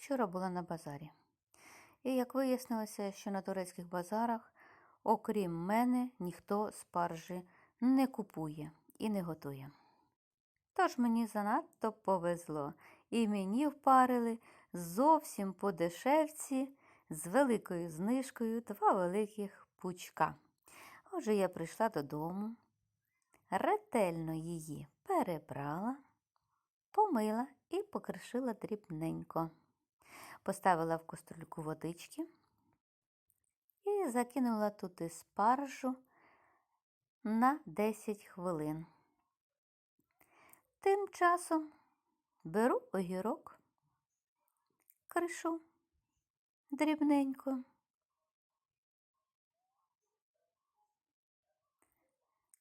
Вчора була на базарі. І як вияснилося, що на турецьких базарах, окрім мене, ніхто спаржі не купує і не готує. Тож мені занадто повезло, і мені впарили зовсім по дешевці з великою знижкою два великих пучка. Отже, я прийшла додому, ретельно її перебрала, помила і покришила дрібненько. Поставила в кастрюльку водички і закинула туди спаржу на 10 хвилин. Тим часом беру огірок, кришу дрібненько.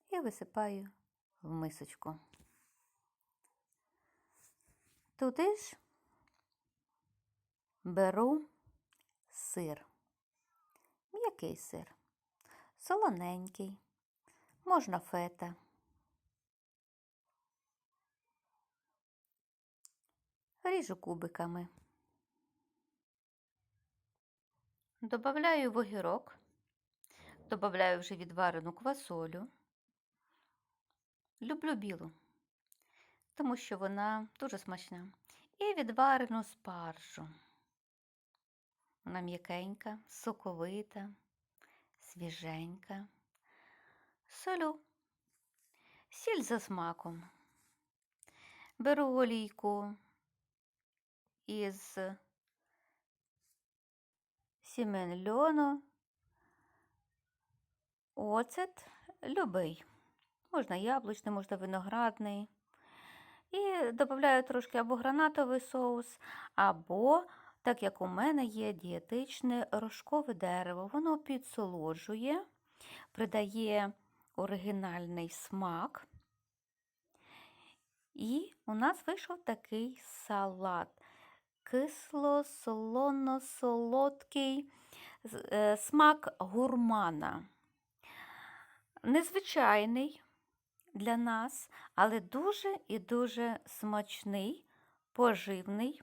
І висипаю в мисочку. Туди ж беру сир, м'який сир, солоненький, можна фета. Ріжу кубиками. Добавляю в огірок, добавляю вже відварену квасолю. Люблю білу, тому що вона дуже смачна. І відварену спаржу. Вона м'якенька, соковита, свіженька. Солю, сіль за смаком. Беру олійку із сімен льону, оцет любий. Можна яблучний, можна виноградний. І додаю трошки або гранатовий соус, або, так як у мене є дієтичне рожкове дерево, воно підсолоджує, придає оригінальний смак. І у нас вийшов такий салат. Кисло-солоно-солодкий е, смак гурмана. Незвичайний для нас, але дуже і дуже смачний, поживний.